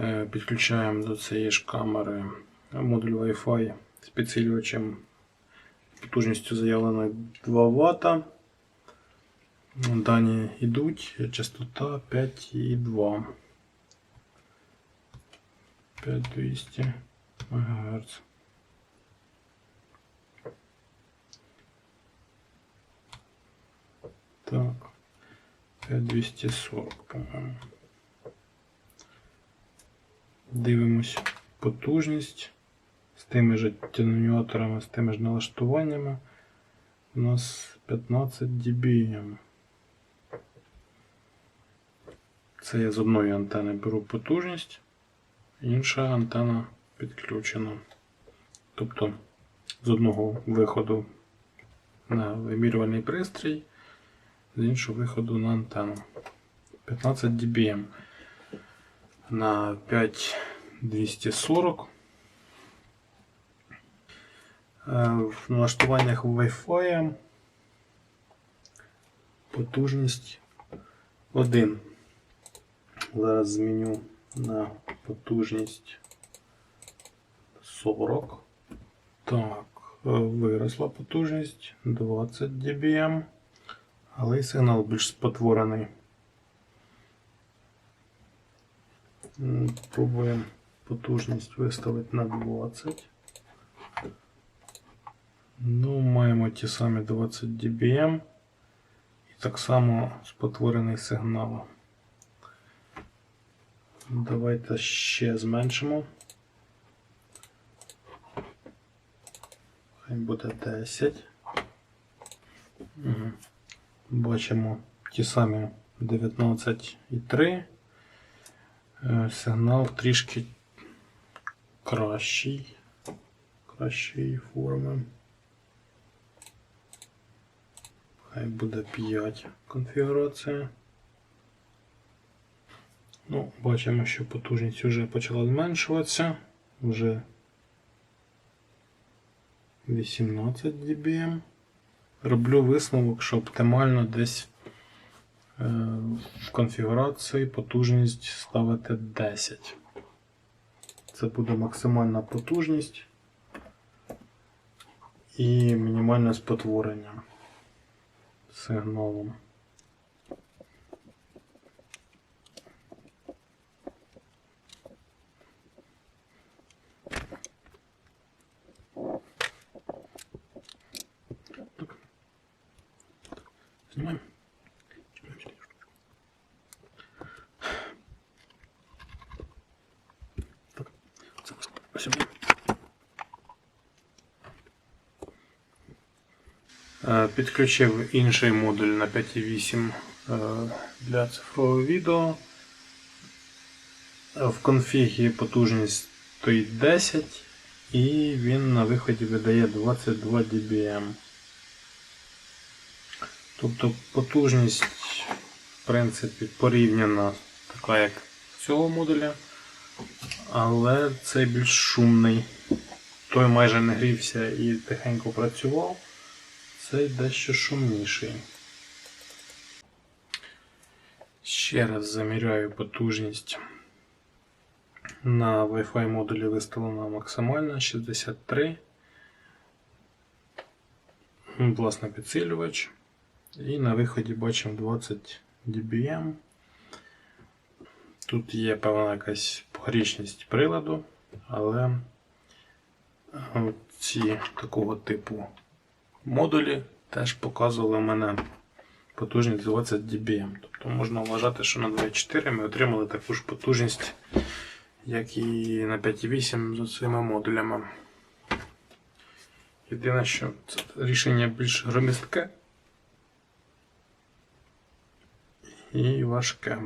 Е, Підключаємо до цієї ж камери модуль Wi-Fi з підсилювачем потужністю заявленою 2 Вт. Дані йдуть, частота 5,2. 5200 МГц. Так. 5240, по-моєму. Дивимось потужність з тими ж атенуаторами, з тими ж налаштуваннями. У нас 15 dBm. Це я з одної антени беру потужність, інша антена підключена. Тобто з одного виходу на вимірювальний пристрій, з іншого виходу на антенну. 15 dBm на 5240. Е, В налаштуваннях Wi-Fi потужність 1. Зараз зміню на потужність 40. Так, е, виросла потужність 20 dBm, але й сигнал більш спотворений. Пробуємо потужність виставити на 20. Ну, маємо ті самі 20 dBm і так само спотворений сигнал. Давайте ще зменшимо. Хай буде 10. Угу. Бачимо ті самі 19,3. Е, Сигнал трішки кращий. Кращої форми. Хай буде 5 конфігурація. Ну, бачимо, що потужність вже почала зменшуватися. Вже 18 dBm. Роблю висновок, що оптимально десь в конфігурації потужність ставити 10. Це буде максимальна потужність і мінімальне спотворення сигналом. Так. Сюди. Е, Підключив інший модуль на 5.8 е, для цифрового відео. В конфігі потужність стоїть 10 і він на виході видає 22 dBm. Тобто потужність, в принципі, порівняна така, як в цього модуля, але цей більш шумний. Той майже не грівся і тихенько працював. Цей дещо шумніший. Ще раз заміряю потужність. На Wi-Fi модулі виставлена максимальна 63. Власне підсилювач. І на виході бачимо 20 dBm. Тут є певна якась погрішність приладу, але е, ці такого типу модулі теж показували мене потужність 20 dBm. Тобто можна вважати, що на 2.4 ми отримали таку ж потужність, як і на 5.8 з цими модулями. Єдине, що це рішення більш громістке і важке.